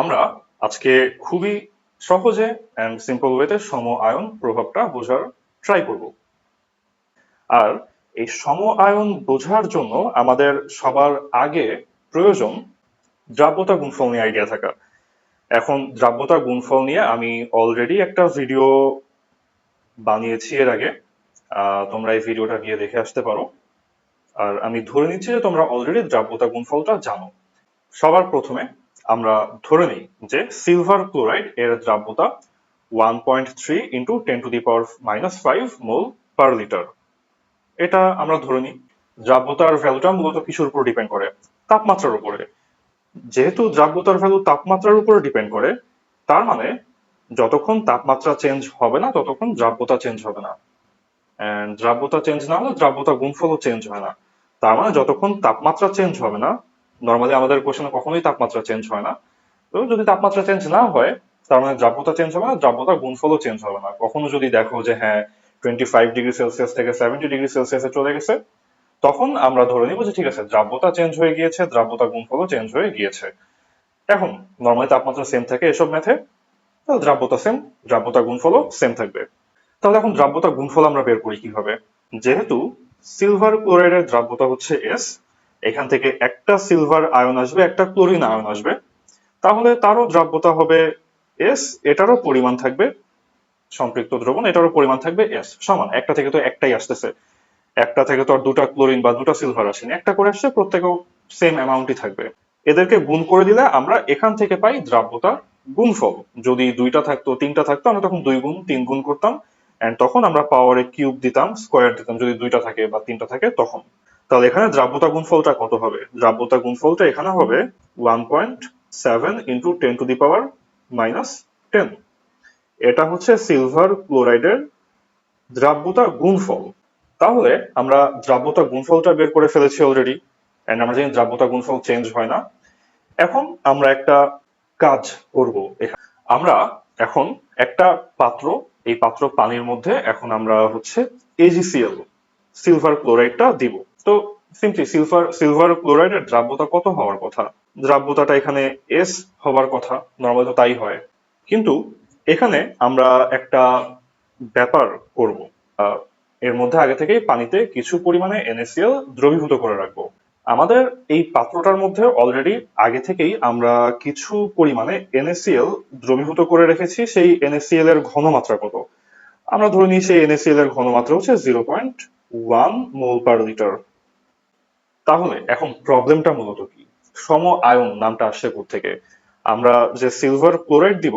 আমরা আজকে খুবই সহজে অ্যান্ড সিম্পল ওয়েতে সম আয়ন প্রভাবটা বোঝার ট্রাই করব। আর এই সম আয়ন বোঝার জন্য আমাদের সবার আগে প্রয়োজন দ্রাব্যতা গুণফল নিয়ে আইডিয়া থাকা। এখন দ্রাব্যতা গুণফল নিয়ে আমি অলরেডি একটা ভিডিও বানিয়েছি এর আগে। তোমরা এই ভিডিওটা গিয়ে দেখে আসতে পারো। আর আমি ধরে নিচ্ছি যে তোমরা অলরেডি দ্রাব্যতা গুণফলটা জানো। সবার প্রথমে আমরা ধরে নিই যে সিলভার ক্লোরাইড এর দ্রাব্যতা one point three into ten to the power minus five mole per litre এটা আমরা ধরে নিই। দ্রাব্যতার ভ্যালুটা মূলত কিছুর উপর ডিপেন্ড করে? তাপমাত্রার উপরে। যেহেতু দ্রাব্যতার ভ্যালু তাপমাত্রার উপরে ডিপেন্ড করে, তার মানে যতক্ষণ তাপমাত্রা চেঞ্জ হবে না, ততক্ষণ দ্রাব্যতা চেঞ্জ হবে না। দ্রাব্যতা চেঞ্জ না হলে দ্রাব্যতা গুণফলও চেঞ্জ হয় না। তার মানে যতক্ষণ তাপমাত্রা চেঞ্জ হবে না নর্মালি আমাদের কোশ্চেনে কখনোই তাপমাত্রা চেঞ্জ হয় না। তো যদি তাপমাত্রা চেঞ্জ না হয়, তার মানে দ্রাব্যতা চেঞ্জ হবে না দ্রাব্যতা গুণফলও চেঞ্জ হবে না। কখনো যদি দেখো যে হ্যাঁ টোয়েন্টি ফাইভ ডিগ্রি সেলসিয়াস থেকে সেভেন্টি ডিগ্রি সেলসিয়াসে চলে গেছে, তখন আমরা ধরে নিব যে ঠিক আছে, দ্রাব্যতা চেঞ্জ হয়ে গিয়েছে, দ্রাব্যতা গুণফলও চেঞ্জ হয়ে গিয়েছে। এখন নর্মালি তাপমাত্রা সেম থাকে এসব ম্যাথে তাহলে দ্রাব্যতা সেম দ্রাব্যতা গুণফলও সেম থাকবে। তাহলে এখন দ্রাব্যতা গুণফল আমরা বের করি কীভাবে? যেহেতু সিলভার ক্লোরাইডের দ্রাব্যতা হচ্ছে এস এখান থেকে একটা সিলভার আয়ন আসবে, একটা ক্লোরিন আয়ন আসবে। তাহলে তারও দ্রাব্যতা হবে এস এটারও পরিমাণ থাকবে সম্পৃক্ত দ্রবণ, এটারও পরিমাণ থাকবে এস সমান। একটা থেকে তো একটাই আসতেছে। একটা থেকে তো আর দুটা ক্লোরিন বা দুটা সিলভার আসেনি। একটা করে আসছে, প্রত্যেকেও সেম অ্যামাউন্টই থাকবে। এদেরকে গুণ করে দিলে আমরা এখান থেকে পাই দ্রাব্যতা গুণফল। যদি দুইটা থাকতো, তিনটা থাকতো, আমরা তখন দুই গুণ, তিন গুণ করতাম। এন্ড তখন আমরা পাওয়ারে কিউব দিতাম স্কোয়ার দিতাম। যদি দুইটা থাকে বা তিনটা থাকে, তখন। তাহলে এখানে দ্রাব্যতা গুণফলটা কত হবে? দ্রাব্যতা গুণফলটা এখানে হবে one point seven into ten to the power minus ten এটা হচ্ছে সিলভার ক্লোরাইডের দ্রাব্যতা গুণফল। তাহলে আমরা দ্রাব্যতা গুণফলটা বের করে ফেলেছি অলরেডি এন্ড আমরা জানি দ্রাব্যতা গুণফল চেঞ্জ হয় না। এখন আমরা একটা কাজ করব আমরা এখন একটা পাত্র, এই পাত্র পানির মধ্যে এখন আমরা হচ্ছে এজিসিএল সিলভার ক্লোরাইডটা দিব। তো সিম্পলি সিলভার সিলভার ক্লোরাইডের দ্রাব্যতা কত হওয়ার কথা? দ্রাব্যতাটা এখানে এস হওয়ার কথা নর্মালি তো তাই হয়। কিন্তু এখানে আমরা একটা ব্যাপার করব। এর মধ্যে আগে থেকেই পানিতে কিছু পরিমাণে NaCl দ্রবীভূত করে রাখব। আমাদের এই পাত্রটার মধ্যে অলরেডি আগে থেকেই আমরা কিছু পরিমাণে NaCl দ্রবীভূত করে রেখেছি, সেই NaCl এর ঘনমাত্রা কত? আমরা ধরে নিই সেই NaCl এর ঘনমাত্রা হচ্ছে zero point one mole per litre তাহলে এখন প্রবলেমটা মূলত কি? সম আয়ন নামটা আসছে থেকে আমরা যে সিলভার ক্লোরাইড দিব,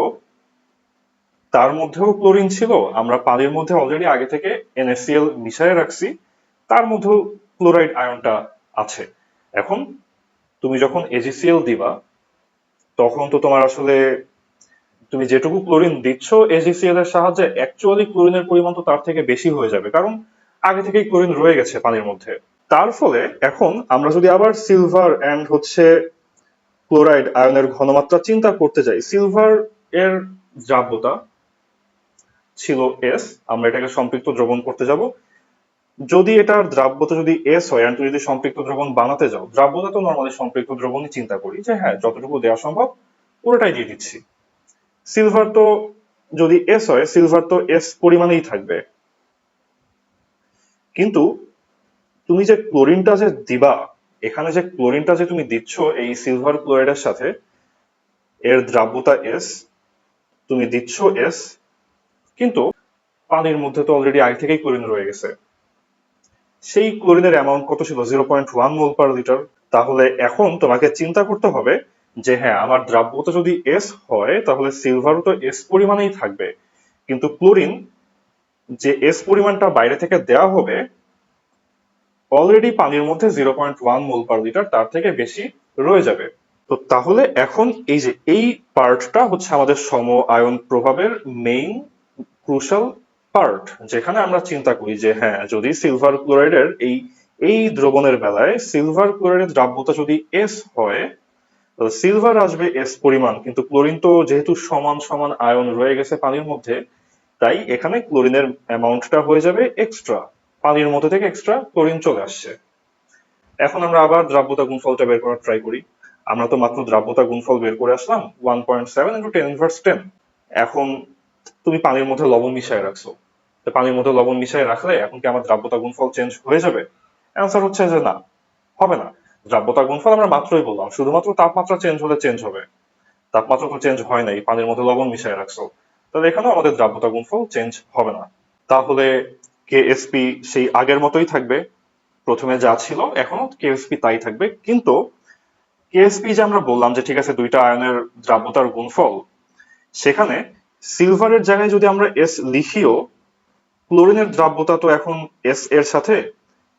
তার মধ্যেও ক্লোরিন ছিল, আমরা পানির মধ্যে অলরেডি আগে থেকে NaCl মিশিয়ে রাখছি, তার মধ্যেও ক্লোরাইড আয়নটা আছে। এখন তুমি যখন এজিসিএল দিবা, তখন তো তোমার আসলে তুমি যেটুকু ক্লোরিন দিচ্ছ এজিসিএল এর সাহায্যে অ্যাকচুয়ালি ক্লোরিনের পরিমাণ তো তার থেকে বেশি হয়ে যাবে, কারণ আগে থেকেই ক্লোরিন রয়ে গেছে পানির মধ্যে। তার ফলে এখন আমরা যদি আবার সিলভার এন্ড হচ্ছে ক্লোরাইড আয়নের ঘনমাত্রা চিন্তা করতে যাই সিলভার এর দ্রাব্যতা ছিল এস আমরা এটাকে সম্পৃক্ত দ্রবণ করতে যাব। যদি এটার দ্রাব্যতা যদি এস হয় তুমি যদি সম্পৃক্ত দ্রবণ বানাতে যাও, দ্রাব্যতা তো নর্মালি সম্পৃক্ত দ্রবণই চিন্তা করি যে হ্যাঁ যতটুকু দেওয়া সম্ভব পুরোটাই দিয়ে দিচ্ছি। সিলভার তো যদি এস হয় সিলভার তো এস পরিমাণেই থাকবে। কিন্তু তুমি যে ক্লোরিনটা যে দিবা, এখানে যে ক্লোরিনটা যে তুমি দিচ্ছ, এই সিলভার ক্লোরাইডের সাথে, এর দ্রাব্যতা এস তুমি দিচ্ছ এস কিন্তু পানির মধ্যে তো অলরেডি আগে থেকেই ক্লোরিন রয়ে গেছে। সেই ক্লোরিনের অ্যামাউন্ট কত ছিল? Zero point one mole per litre তাহলে এখন তোমাকে চিন্তা করতে হবে যে হ্যাঁ আমার দ্রাব্যতা যদি এস হয়, তাহলে সিলভারও তো এস পরিমাণেই থাকবে। কিন্তু ক্লোরিন যে এস পরিমাণটা বাইরে থেকে দেওয়া হবে অলরেডি পানির মধ্যে zero point one mole per litre তার থেকে বেশি রয়ে যাবে। তো তাহলে এখন এই যে এই পার্টটা হচ্ছে আমাদের সম আয়ন প্রভাবের মেইন ক্রুশাল পার্ট যেখানে আমরা চিন্তা করি যে হ্যাঁ যদি সিলভার ক্লোরাইডের এই এই দ্রবণের বেলায় সিলভার ক্লোরাইডের দ্রাব্যতা যদি এস হয়, তাহলে সিলভার আসবে এস পরিমাণ, কিন্তু ক্লোরিন তো যেহেতু সমান সমান আয়ন রয়ে গেছে পানির মধ্যে, তাই এখানে ক্লোরিনের অ্যামাউন্টটা হয়ে যাবে এক্সট্রা পানির মধ্যে থেকে এক্সট্রা ক্লোরিন চলে আসছে। এখন আমরা আবার দ্রাব্যতা গুণফলটা বের করার ট্রাই করি। আমরা তো মাত্র দ্রাব্যতা গুণফল বের করে আসলাম one point seven into ten inverse ten এখন তুমি পানির মধ্যে লবণ মিশিয়ে রাখছো। পানির মধ্যে লবণ মিশিয়ে রাখলে এখন কি আমার দ্রাব্যতা গুণফল চেঞ্জ হয়ে যাবে? অ্যান্সার হচ্ছে যে না, হবে না। দ্রাব্যতা গুণফল আমরা মাত্রই বললাম, শুধুমাত্র তাপমাত্রা চেঞ্জ হলে চেঞ্জ হবে। তাপমাত্রা তো চেঞ্জ হয় নাই, পানির মধ্যে লবণ মিশিয়ে রাখছো। তাহলে এখানেও আমাদের দ্রাব্যতা গুণফল চেঞ্জ হবে না। তাহলে কেএসপি সেই আগের মতোই থাকবে। প্রথমে যা ছিল, এখনও কেএসপি তাই থাকবে। কিন্তু কেএসপি যে আমরা বললাম যে ঠিক আছে, দুইটা আয়নের দ্রাব্যতার গুণফল, সেখানে সিলভারের জায়গায় যদি আমরা এস লিখিও, ক্লোরিনের দ্রাব্যতা তো এখন এস এর সাথে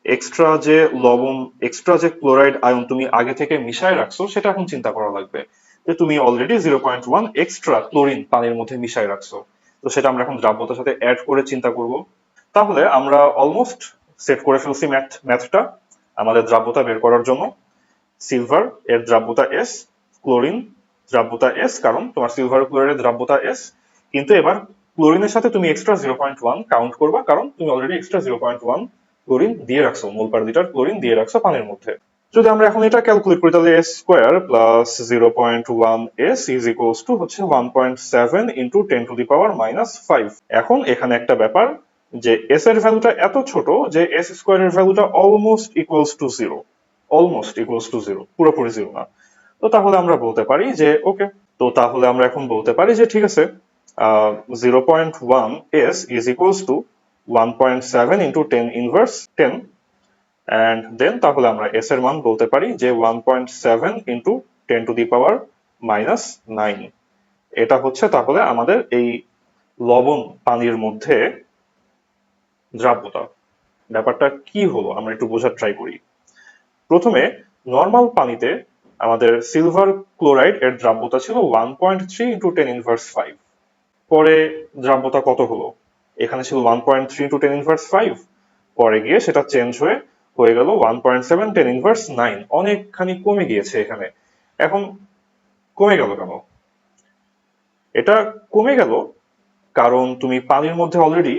এক্সট্রা যে লবণ এক্সট্রা যে ক্লোরাইড আয়ন তুমি আগে থেকে মিশায় রাখছো, সেটা এখন চিন্তা করা লাগবে। যে তুমি already zero point one extra chlorine পানির মধ্যে মিশায় রাখছো। তো সেটা আমরা এখন দ্রাব্যতার সাথে অ্যাড করে চিন্তা করব। তাহলে আমরা অলমোস্ট সেট করে ফেলছি ম্যাথ ম্যাথটা আমাদের দ্রাব্যতা বের করার জন্য। সিলভার এর দ্রাব্যতা এস ক্লোরিন দ্রাব্যতা এস কারণ তোমার সিলভার ক্লোরাইডের দ্রাব্যতা এস কিন্তু এবার ক্লোরিনের সাথে তুমি extra zero point one count করবা, কারণ তুমি already extra zero point one chlorine দিয়ে রাখছো, মোল পার লিটার ক্লোরিন দিয়ে রাখছো পানির মধ্যে। যদি আমরা এখন এটা ক্যালকুলেট করি, তাহলে S square plus zero point one S is equals to হচ্ছে one point seven into ten to the power minus five এখন এখানে একটা ব্যাপার যে এস এর ভ্যালুটা এত ছোট যে এস স্কোয়ারের ভ্যালুটা almost equals to zero almost equals to zero পুরোপুরি জিরো না। তো তাহলে আমরা বলতে পারি যে ওকে তো তাহলে আমরা এখন বলতে পারি যে, ঠিক আছে zero point one S is equals to one point seven into ten inverse ten and then তাহলে আমরা এস এর মান বলতে পারি যে one point seven into ten to the power minus nine এটা হচ্ছে তাহলে আমাদের এই লবণ পানির মধ্যে দ্রাব্যতা ব্যাপারটা কি হলো আমরা একটু বোঝার ট্রাই করি। প্রথমে নর্মাল পানিতে আমাদের সিলভার ক্লোরাইড এর দ্রাব্যতা ছিল one point three into ten inverse five পরে দ্রাব্যতা কত হলো? এখানে ছিল one point three into ten inverse five পরে গিয়ে সেটা চেঞ্জ হয়ে হয়ে গেল one point seven ten inverse nine অনেকখানি কমে গিয়েছে এখানে। এখন কমে গেল কেন? এটা কমে গেল কারণ তুমি পানির মধ্যে অলরেডি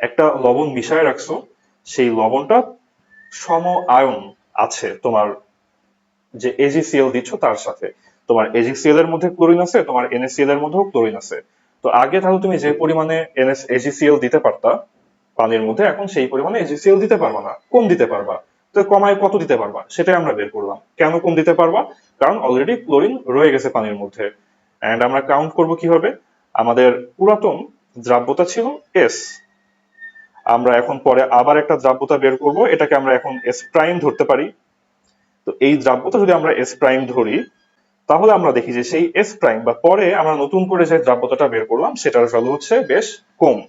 একটা লবণ মিশায় রাখছো, সেই লবণটা সম আয়ন আছে তোমার যে এজিসিএল দিচ্ছ তার সাথে। তোমার এজিসিএল এর মধ্যে ক্লোরিন আছে, তোমার এনএসিএল এর মধ্যেও ক্লোরিন আছে। তো আগে তাহলে তুমি যে পরিমাণে এনএস এজিসিএল দিতে পারতা, পানির মধ্যে, এখন সেই পরিমাণে এজিসিএল দিতে পারবা না। কম দিতে পারবা। তো কমায় কত দিতে পারবা? সেটাই আমরা বের করলাম। কেন কম দিতে পারবা? কারণ অলরেডি ক্লোরিন রয়ে গেছে পানির মধ্যে। এন্ড আমরা কাউন্ট করব কীভাবে? আমাদের পুরাতন দ্রাব্যতা ছিল এস আমরা এখন পরে আবার একটা দ্রাব্যতা বের করব। এটাকে আমরা এখন এস প্রাইম ধরতে পারি। তো এই দ্রাব্যতা যদি আমরা এস প্রাইম ধরি, তাহলে আমরা দেখি যে সেই এস প্রাইম বা পরে আমরা নতুন করে যে দ্রাব্যতাটা বের করলাম, সেটার ভ্যালু হচ্ছে বেশ কম।